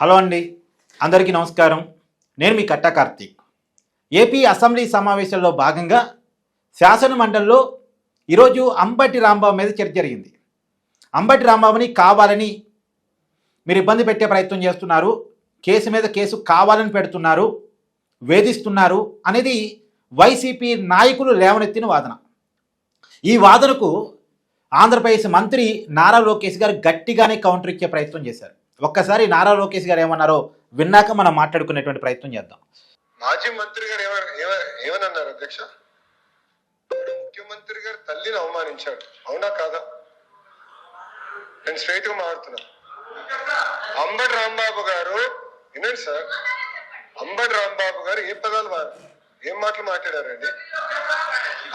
Hello అండి. అందరికీ నమస్కారం. నేను మీ కట్ట కార్తీక్. ఏపీ అసెంబ్లీ సమావేశంలో భాగంగా శాసన మండలిలో ఈరోజు అంబటి రాంబాబు మీద చర్చ జరిగింది. అంబటి రాంబాబుని కావాలని మీరు ఇబ్బంది పెట్టే ప్రయత్నం చేస్తున్నారు. కేసు మీద కేసు కావాలని పెడుతున్నారు. వేధిస్తున్నారు అనేది వైసీపీ నాయకులు లేవనెత్తిన వాదన. ఈ వాదనకు ఆంధ్రప్రదేశ్ మంత్రి నారా లోకేష్ గారు గట్టిగానే కౌంటర్ ఇచ్చే ప్రయత్నం చేశారు. ఒక్కసారి నారా లోకేష్ గారు ఏమన్నారో విన్నాక మనం మాట్లాడుకునేటువంటి ప్రయత్నం చేద్దాం. మాజీ మంత్రి గారు ఏమన్నారు అధ్యక్ష? ముఖ్యమంత్రి గారు తల్లిని అవమానించాడు. అవునా కాదా? నేను స్ట్రైట్గా మాట్లాడుతున్నా. అంబటి రాంబాబు గారు వినండి సార్. అంబటి రాంబాబు గారు ఏ పదాలు ఏం మాటలు మాట్లాడారండి?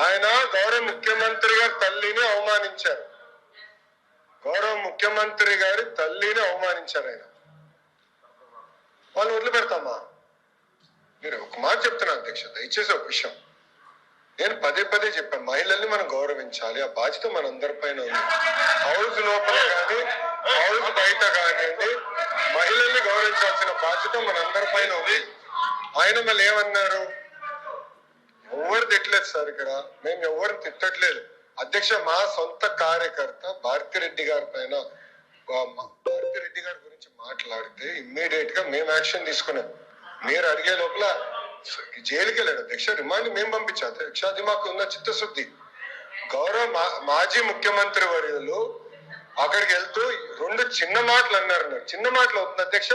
ఆయన గౌరవ ముఖ్యమంత్రి గారు తల్లిని అవమానించారు. గౌరవ ముఖ్యమంత్రి గారి తల్లిని అవమానించారు ఆయన. వాళ్ళు వదిలిపెడతామా? మీరు ఒక మాట చెప్తున్నా అధ్యక్ష దయచేసి ఒక విషయం. నేను పదే పదే చెప్పాను మహిళల్ని మనం గౌరవించాలి ఆ బాధ్యత మన అందరి పైన ఉంది. హౌస్ లోపల కానీ హౌస్ బయట కానివ్వండి మహిళల్ని గౌరవించాల్సిన బాధ్యత మన అందరి పైన ఉంది. ఆయన మళ్ళీ ఏమన్నారు? ఎవరు తిట్టలేదు సార్ ఇక్కడ? మేము ఎవరు తిట్టట్లేదు. అధ్యక్ష మా సొంత కార్యకర్త భారతిరెడ్డి గారి పైన భారతిరెడ్డి గారి గురించి మాట్లాడితే ఇమ్మీడియట్గా మేము యాక్షన్ తీసుకున్నాం. మీరు అడిగే లోపల జైలుకి వెళ్ళాడు. అధ్యక్ష రిమాండ్ మేము పంపించాం. అధ్యక్ష అది మాకు ఉన్న చిత్తశుద్ధి. గౌరవ మా- మాజీ ముఖ్యమంత్రి వర్యులు అక్కడికి వెళ్తూ రెండు చిన్న మాటలు అన్నారు చిన్న మాటలు అవుతుంది అధ్యక్ష?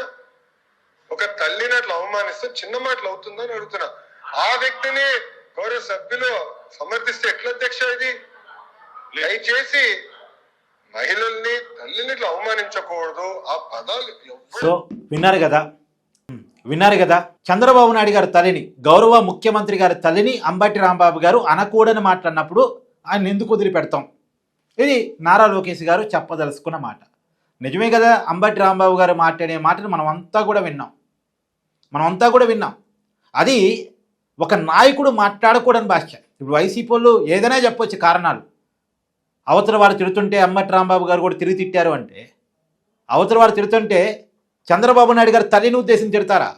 ఒక తల్లిని అట్లా అవమానిస్తే చిన్న మాటలు అవుతుందని అడుగుతున్నా. ఆ వ్యక్తిని గౌరవ సభ్యులు సమర్థిస్తే ఎట్లా అధ్యక్ష ఇది? దయచేసి మహిళల్ని తల్లిని ఇట్లా అవమానించకూడదు. ఆ పదాలు సో విన్నారు కదా? విన్నారు కదా? చంద్రబాబు నాయుడు గారి తల్లిని గౌరవ ముఖ్యమంత్రి గారి తల్లిని అంబటి రాంబాబు గారు అనకూడని మాట్లాడినప్పుడు ఆయన ఎందుకు వదిలిపెడతాం? ఇది నారా లోకేష్ గారు చెప్పదలుచుకున్న మాట. నిజమే కదా అంబటి రాంబాబు గారు మాట్లాడే మాటను మనం అంతా కూడా విన్నాం. మనం అంతా కూడా విన్నాం. అది ఒక నాయకుడు మాట్లాడకూడని భాష ఇప్పుడు వైసీపీ వాళ్ళు ఏదైనా చెప్పొచ్చు కారణాలు. అవతల వారు తిడుతుంటే అమ్మటి రాంబాబు గారు కూడా తిరిగి తిట్టారు అంటే అవతల వారు తిడుతుంటే చంద్రబాబు నాయుడు గారు తల్లిని ఉద్దేశించి తిడతారా?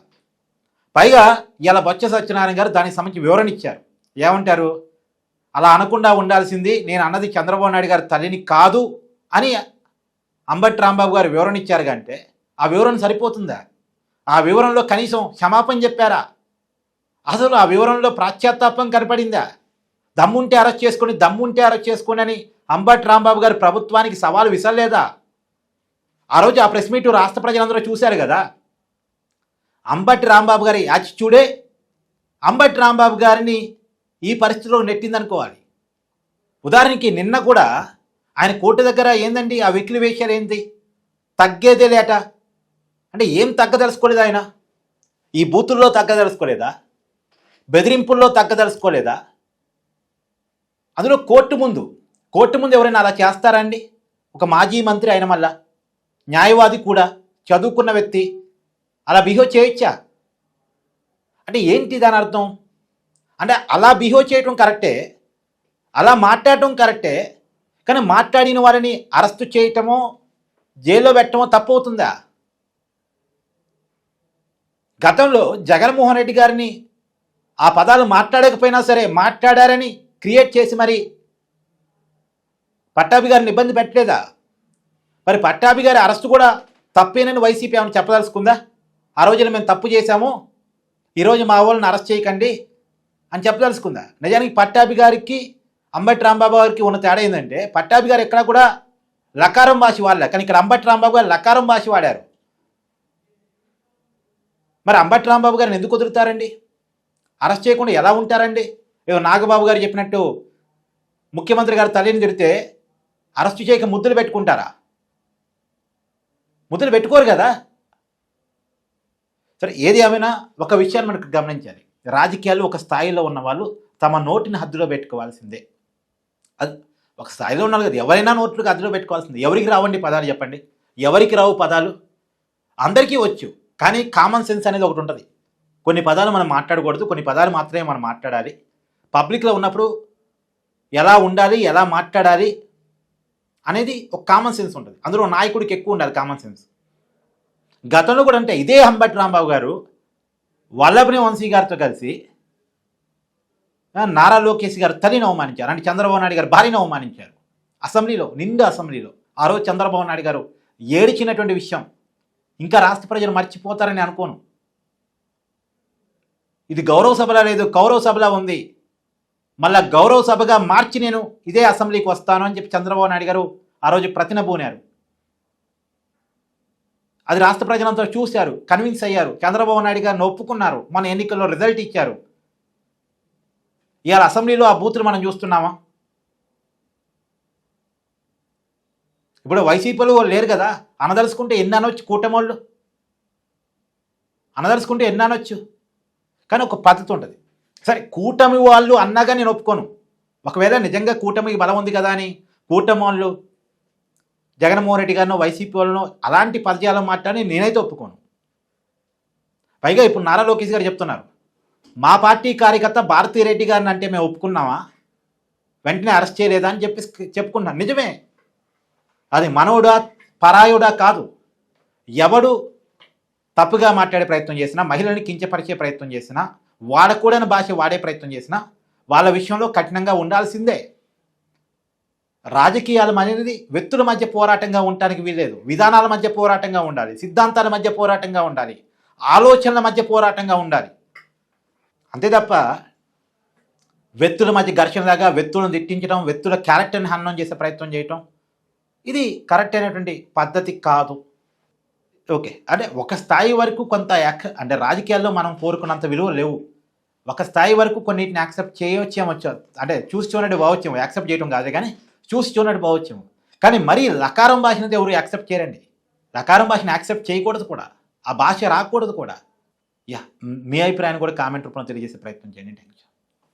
పైగా ఇలా బొచ్చ సత్యనారాయణ గారు దానికి సంబంధించి వివరణ ఇచ్చారు. ఏమంటారు? అలా అనకుండా ఉండాల్సింది నేను అన్నది చంద్రబాబు నాయుడు గారి తల్లిని కాదు అని అంబటి రాంబాబు గారు వివరణ ఇచ్చారు కంటే ఆ వివరణ సరిపోతుందా? ఆ వివరణలో కనీసం క్షమాపణ చెప్పారా? అసలు ఆ వివరణలో ప్రాశ్చాత్తాపం కనపడిందా? దమ్ముంటే అరెస్ట్ చేసుకొని దమ్ముంటే అరెస్ట్ చేసుకొని అని అంబట్ రాంబాబు గారు ప్రభుత్వానికి సవాలు విసరలేదా ఆ రోజు ఆ ప్రెస్ మీట్ రాష్ట్ర ప్రజలందరూ చూశారు కదా? అంబటి రాంబాబు గారి యాటిట్యూడే అంబటి రాంబాబు గారిని ఈ పరిస్థితిలో నెట్టిందనుకోవాలి. ఉదాహరణకి నిన్న కూడా ఆయన కోర్టు దగ్గర ఏందండి? ఆ వెకిలి వేషాలు ఏంటి తగ్గేదే లేట. అంటే ఏం తగ్గదలుచుకోలేదు ఆయన? ఈ బూతుల్లో తగ్గదలుచుకోలేదా? బెదిరింపుల్లో తగ్గదలుచుకోలేదా? అందులో కోర్టు ముందు కోర్టు ముందు ఎవరైనా అలా చేస్తారండి ఒక మాజీ మంత్రి అయిన మళ్ళా? న్యాయవాది కూడా చదువుకున్న వ్యక్తి అలా బిహేవ్ చేయొచ్చా? అంటే ఏంటి దాని అర్థం? అంటే అలా బిహేవ్ చేయటం కరెక్టే అలా మాట్లాడటం కరెక్టే కానీ మాట్లాడిన వారిని అరెస్టు చేయటమో జైల్లో పెట్టడమో తప్పు అవుతుందా గతంలో జగన్మోహన్ రెడ్డి గారిని ఆ పదాలు మాట్లాడకపోయినా సరే మాట్లాడారని క్రియేట్ చేసి మరి పట్టాభి గారిని ఇబ్బంది పెట్టలేదా? మరి పట్టాభి గారి అరెస్ట్ కూడా తప్పేనని వైసీపీ ఏమైనా చెప్పదలుచుకుందా? ఆ రోజున మేము తప్పు చేశాము ఈరోజు మా వాళ్ళని అరెస్ట్ చేయకండి అని చెప్పదలుచుకుందా? నిజానికి పట్టాభి గారికి అంబటి రాంబాబు గారికి ఉన్న తేడా ఏంటంటే పట్టాభి గారు ఎక్కడ కూడా లకారం భాష వాళ్ళే కానీ ఇక్కడ అంబటి రాంబాబు గారు లకారం భాష వాడారు. మరి అంబటి రాంబాబు గారిని ఎందుకు కుదురుతారండి అరెస్ట్ చేయకుండా ఎలా ఉంటారండి? ఏదో నాగబాబు గారు చెప్పినట్టు ముఖ్యమంత్రి గారు తల్లిని తిడితే అరెస్టు చేయక ముద్దులు పెట్టుకుంటారా? ముద్దులు పెట్టుకోరు కదా? సరే ఏది ఏమైనా ఒక విషయాన్ని మనకు గమనించాలి. రాజకీయాలు ఒక స్థాయిలో ఉన్న వాళ్ళు తమ నోటిని హద్దులో పెట్టుకోవాల్సిందే. అది ఒక స్థాయిలో ఉన్నారు కదా ఎవరైనా నోట్లకు హద్దులో పెట్టుకోవాల్సిందే. ఎవరికి రావండి పదాలు చెప్పండి. ఎవరికి రావు పదాలు? అందరికీ వచ్చు కానీ కామన్ సెన్స్ అనేది ఒకటి ఉంటుంది. కొన్ని పదాలు మనం మాట్లాడకూడదు కొన్ని పదాలు మాత్రమే మనం మాట్లాడాలి. పబ్లిక్లో ఉన్నప్పుడు ఎలా ఉండాలి ఎలా మాట్లాడాలి అనేది ఒక కామన్ సెన్స్ ఉంటుంది. అందులో నాయకుడికి ఎక్కువ ఉండాలి కామన్ సెన్స్ గతంలో కూడా అంటే ఇదే అంబటి రాంబాబు గారు వల్లభనే వంశీ గారితో కలిసి నారా లోకేష్ గారు తల్లిని అవమానించారు. అంటే చంద్రబాబు నాయుడు గారు భార్యను అవమానించారు. అసెంబ్లీలో నిండు అసెంబ్లీలో. ఆ రోజు చంద్రబాబు నాయుడు గారు ఏడిచినటువంటి విషయం. ఇంకా రాష్ట్ర ప్రజలు మర్చిపోతారని అనుకోను. ఇది గౌరవ సభలా లేదు కౌరవ సభలా ఉంది. మళ్ళా గౌరవ సభగా మార్చి నేను ఇదే అసెంబ్లీకి వస్తాను అని చెప్పి చంద్రబాబు నాయుడు గారు ఆ రోజు ప్రతినబూనారు అది రాష్ట్ర ప్రజలంతా చూశారు కన్విన్స్ అయ్యారు. చంద్రబాబు నాయుడు గారిని ఒప్పుకున్నారు మన ఎన్నికల్లో రిజల్ట్ ఇచ్చారు. ఇవాళ అసెంబ్లీలో ఆ బూతులు మనం చూస్తున్నామా? ఇప్పుడు వైసీపీలో వాళ్ళు లేరు కదా అనదలుచుకుంటే ఎన్ని అనొచ్చు కూటమోళ్ళు? అనదలుచుకుంటే ఎన్ని అనొచ్చు కానీ ఒక పద్ధతి ఉంటుంది సరే కూటమి వాళ్ళు అన్నాగా నేను ఒప్పుకోను. ఒకవేళ నిజంగా కూటమికి బలం ఉంది కదా అని కూటమి వాళ్ళు జగన్మోహన్ రెడ్డి గారినో వైసీపీ వాళ్ళనో అలాంటి పదజాలం మాట్లాడి నేనైతే ఒప్పుకోను. పైగా ఇప్పుడు నారా లోకేష్ గారు చెప్తున్నారు మా పార్టీ కార్యకర్త భారతీ రెడ్డి గారిని అంటే మేము ఒప్పుకున్నామా? వెంటనే అరెస్ట్ చేయలేదా అని చెప్పి చెప్పుకున్నాను నిజమే. అది మనవుడా పరాయుడా కాదు. ఎవడు తప్పుగా మాట్లాడే ప్రయత్నం చేసినా మహిళని కించపరిచే ప్రయత్నం చేసినా వాడకూడని భాష వాడే ప్రయత్నం చేసినా వాళ్ళ విషయంలో కఠినంగా ఉండాల్సిందే. రాజకీయాలు అనేది వ్యక్తుల మధ్య పోరాటంగా ఉండటానికి వీల్లేదు. విధానాల మధ్య పోరాటంగా ఉండాలి. సిద్ధాంతాల మధ్య పోరాటంగా ఉండాలి. ఆలోచనల మధ్య పోరాటంగా ఉండాలి. అంతే తప్ప వ్యక్తుల మధ్య ఘర్షణలాగా వ్యక్తులను తిట్టించడం వ్యక్తుల క్యారెక్టర్ని హన్నం చేసే ప్రయత్నం చేయటం ఇది కరెక్ట్ అయినటువంటి పద్ధతి కాదు. ఓకే. అంటే ఒక స్థాయి వరకు కొంత యాక్ అంటే రాజకీయాల్లో మనం కోరుకున్నంత విలువ లేవు. ఒక స్థాయి వరకు కొన్నిటిని యాక్సెప్ట్ చేయవచ్చేమో అంటే చూసి చూడటి బావచ్చేమో. యాక్సెప్ట్ చేయడం కాదు కానీ చూసి చూడటి బావచ్చేమో. కానీ మరీ లకారం భాషనది ఎవరు యాక్సెప్ట్ చేయరండి. లకారం భాషను యాక్సెప్ట్ చేయకూడదు కూడా. ఆ భాష రాకూడదు కూడా. యా మీ అభిప్రాయాన్ని కూడా కామెంట్ రూపంలో తెలియజేసే ప్రయత్నం చేయండి. Thank you